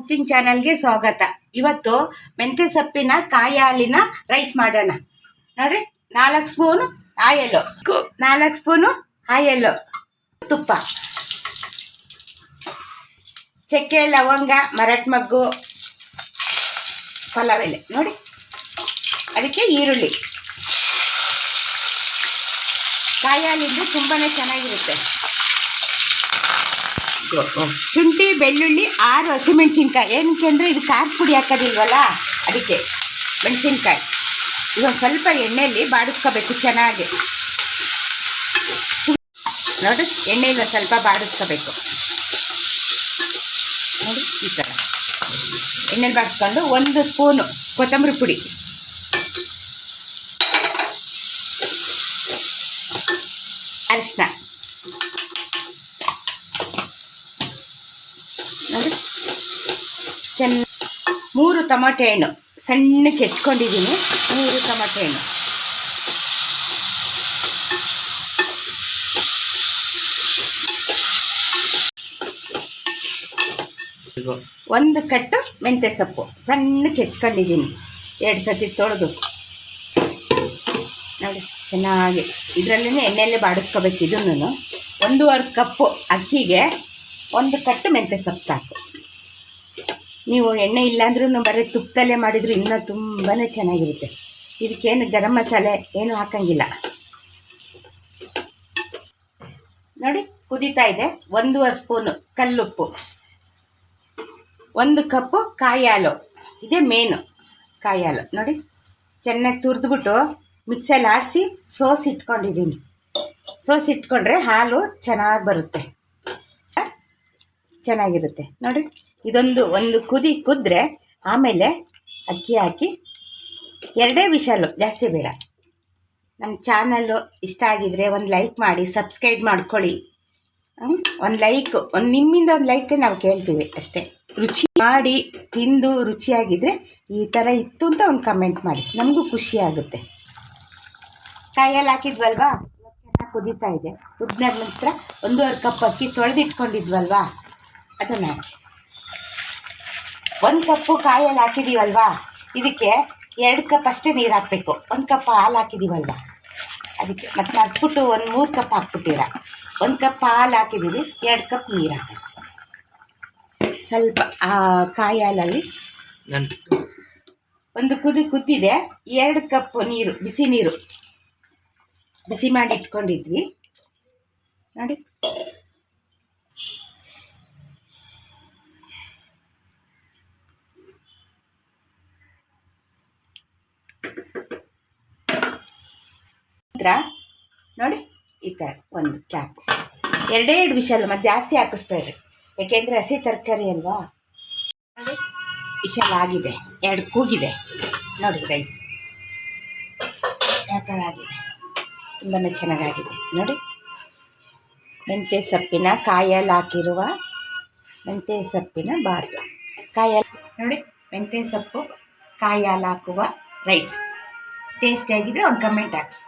Cooking ಚಾನಲ್ಗೆ ಸ್ವಾಗತ. ಇವತ್ತು ಮೆಂತ್ಯ ಸೊಪ್ಪಿನ ಕಾಯಿ ಹಾಲಿನ ರೈಸ್ ಮಾಡೋಣ. ನೋಡ್ರಿ, ನಾಲ್ಕು ಸ್ಪೂನು ಆಯಲ್ಲು ನಾಲ್ಕು ಸ್ಪೂನು ಆಯಲ್ಲು ತುಪ್ಪ. ಚಕ್ಕೆ, ಲವಂಗ ಮರಟ್ ಮಗ್ಗು ಪಲಾವ್ ಎಲೆ ನೋಡಿ, ಅದಕ್ಕೆ ಈರುಳ್ಳಿ. ಕಾಯಿ ಹಾಲಿಂದು ತುಂಬಾ ಚೆನ್ನಾಗಿರುತ್ತೆ. ಶುಂಠಿ, ಬೆಳ್ಳುಳ್ಳಿ, ಆರು ಹಸಿಮೆಣಸಿನ್ಕಾಯಿ ಏನಕ್ಕೆ ಅಂದರೆ ಇದು ಖಾರದ ಪುಡಿ ಹಾಕೋದಿಲ್ವಲ್ಲ? ಅದಕ್ಕೆ ಮೆಣಸಿನ್ಕಾಯಿ. ಇದೊಂದು ಸ್ವಲ್ಪ ಎಣ್ಣೆಯಲ್ಲಿ ಬಾಡಿಸ್ಕೋಬೇಕು ಚೆನ್ನಾಗಿ. ನೋಡಿ ಎಣ್ಣೆಯಲ್ಲಿ ಸ್ವಲ್ಪ ಬಾಡಿಸ್ಕೋಬೇಕು. ನೋಡಿ, ಈ ಥರ ಎಣ್ಣೆಲಿ ಬಾಡಿಸ್ಕೊಂಡು ಒಂದು ಸ್ಪೂನು ಕೊತ್ತಂಬರಿ ಪುಡಿ. ಅರಿಶಿನ ನೋಡಿ. ಚೆನ್ನ ಮೂರು ಟೊಮಾಟೆ ಹಣ್ಣು. ಸಣ್ಣಕ್ಕೆ ಹೆಚ್ಕೊಂಡಿದ್ದೀನಿ. ಮೂರು ಟೊಮಾಟೆ ಹಣ್ಣು. ಒಂದು ಕಟ್ಟು ಮೆಂತ್ಯ ಸೊಪ್ಪು. ಸಣ್ಣಕ್ಕೆ ಹೆಚ್ಕೊಂಡಿದ್ದೀನಿ. ಎರಡು ಸತಿ ತೊಳೆದು. ನೋಡಿ ಚೆನ್ನಾಗಿ. ಇದರಲ್ಲೇ ಎಣ್ಣೆಯಲ್ಲೇ ಬಾಡಿಸ್ಕೋಬೇಕು ಇದನ್ನು ಒಂದೂವರೆ ಕಪ್ಪು ಅಕ್ಕಿಗೆ ಒಂದು ಕಟ್ಟು ಮೆಂತ್ಯ ಸೊಪ್ಪು ಸಾಕು. ನೀವು ಎಣ್ಣೆ ಇಲ್ಲಾಂದ್ರೂ ಬರೀ ತುಪ್ಪದಲ್ಲೇ ಮಾಡಿದ್ರು ಇನ್ನೂ ತುಂಬಾ ಚೆನ್ನಾಗಿರುತ್ತೆ. ಇದಕ್ಕೇನು ಗರಂ ಮಸಾಲೆ ಏನು ಹಾಕಂಗಿಲ್ಲ. ನೋಡಿ, ಕುದೀತಾ ಇದೆ. ಒಂದೂವರೆ ಸ್ಪೂನು ಕಲ್ಲುಪ್ಪು. ಒಂದು ಕಪ್ಪು ಕಾಯಿ ಹಾಲು. ಇದೇ ಮೇನು, ಕಾಯಿ ಹಾಲು. ನೋಡಿ, ಚೆನ್ನಾಗಿ ತುರಿದ್ಬಿಟ್ಟು ಮಿಕ್ಸಲ್ಲಿ ಆಡಿಸಿ ಸೋಸಿ ಇಟ್ಕೊಂಡಿದ್ದೀನಿ. ಸೋಸಿ ಇಟ್ಕೊಂಡ್ರೆ ಹಾಲು ಚೆನ್ನಾಗಿ ಬರುತ್ತೆ. ಚೆನ್ನಾಗಿರುತ್ತೆ. ನೋಡಿ ಇದೊಂದು ಒಂದು ಕುದಿ ಕುದ್ರೆ ಆಮೇಲೆ ಅಕ್ಕಿ ಹಾಕಿ, ಎರಡೇ ವಿಷಲು, ಜಾಸ್ತಿ ಬೇಡ. ನಮ್ಮ ಚಾನಲ್ಲು ಇಷ್ಟ ಆಗಿದ್ರೆ ಒಂದು ಲೈಕ್ ಮಾಡಿ, ಸಬ್ಸ್ಕ್ರೈಬ್ ಮಾಡ್ಕೊಳ್ಳಿ. ಒಂದು ಲೈಕ್, ಒಂದು ನಿಮ್ಮಿಂದ ಒಂದು ಲೈಕ್ ನಾವು ಕೇಳ್ತೀವಿ ಅಷ್ಟೇ. ರುಚಿ ಮಾಡಿ, ತಿಂದು ರುಚಿಯಾಗಿದ್ರೆ ಈ ಥರ ಇತ್ತು ಅಂತ ಒಂದು ಕಮೆಂಟ್ ಮಾಡಿ. ನಮಗೂ ಖುಷಿ ಆಗುತ್ತೆ. ಕಾಯಲ್ಲಿ ಹಾಕಿದ್ವಲ್ವಾ? ಚೆನ್ನಾಗಿ ಕುದೀತಾ ಇದೆ. ಕುದ್ದ ನಂತರ ಒಂದೂವರೆ ಕಪ್ ಅಕ್ಕಿ ತೊಳೆದಿಟ್ಕೊಂಡಿದ್ವಲ್ವಾ? ಅದನ್ನು ಹಾಕಿ ಒಂದು ಕಪ್ಪು ಕಾಯಲ್ಲಿ ಹಾಕಿದ್ದೀವಲ್ವಾ ಇದಕ್ಕೆ ಎರಡು ಕಪ್ ಅಷ್ಟೇ ನೀರು ಹಾಕಬೇಕು. ಒಂದು ಕಪ್ ಹಾಲು ಹಾಕಿದ್ದೀವಲ್ವಾ ಅದಕ್ಕೆ ಮತ್ತು ಮರ್ತ್ಬಿಟ್ಟು ಒಂದು ಮೂರು ಕಪ್ ಹಾಕ್ಬಿಟ್ಟಿರ. ಒಂದು ಕಪ್ ಹಾಲು ಹಾಕಿದ್ದೀವಿ ಎರಡು ಕಪ್ ನೀರು ಹಾಕೋದು ಸ್ವಲ್ಪ ಆ ಕಾಯಿ ಹಾಲಲ್ಲಿ ಒಂದು ಕುದಿ ಕುದ್ದಿದೆ ಎರಡು ಕಪ್ ನೀರು ಬಿಸಿ ನೀರು. ಬಿಸಿ ಮಾಡಿ ಇಟ್ಕೊಂಡಿದ್ವಿ. ನೋಡಿ ನಂತರ ನೋಡಿ, ಈ ಥರ ಒಂದು ಕ್ಯಾಪ್ ಎರಡೇ ಎರಡು ವಿಷಲ್ ಮತ್ತು ಜಾಸ್ತಿ ಹಾಕಿಸ್ಬೇಡ್ರಿ. ಯಾಕೆಂದರೆ ಹಸಿ ತರಕಾರಿ ಅಲ್ವಾ? ನೋಡಿ ವಿಷಲ್ ಆಗಿದೆ. ಎರಡು ಕೂಗಿದೆ. ನೋಡಿ ರೈಸ್ ಯಾವ ಥರ ಆಗಿದೆ? ತುಂಬಾ ಚೆನ್ನಾಗಾಗಿದೆ. ನೋಡಿ ಮೆಂತ್ಯ ಸೊಪ್ಪಿನ ಕಾಯಲ್ಲಿ ಹಾಕಿರುವ ಮೆಂತ್ಯ ಸೊಪ್ಪಿನ ಬಾತು ಕಾಯಲ್ಲಿ ನೋಡಿ ಮೆಂತ್ಯ ಸೊಪ್ಪು ಕಾಯಲ್ಲಿ ಹಾಕುವ ರೈಸ್ ಟೇಸ್ಟಿಯಾಗಿದ್ದರೆ ಒಂದು ಕಮೆಂಟ್ ಹಾಕಿ.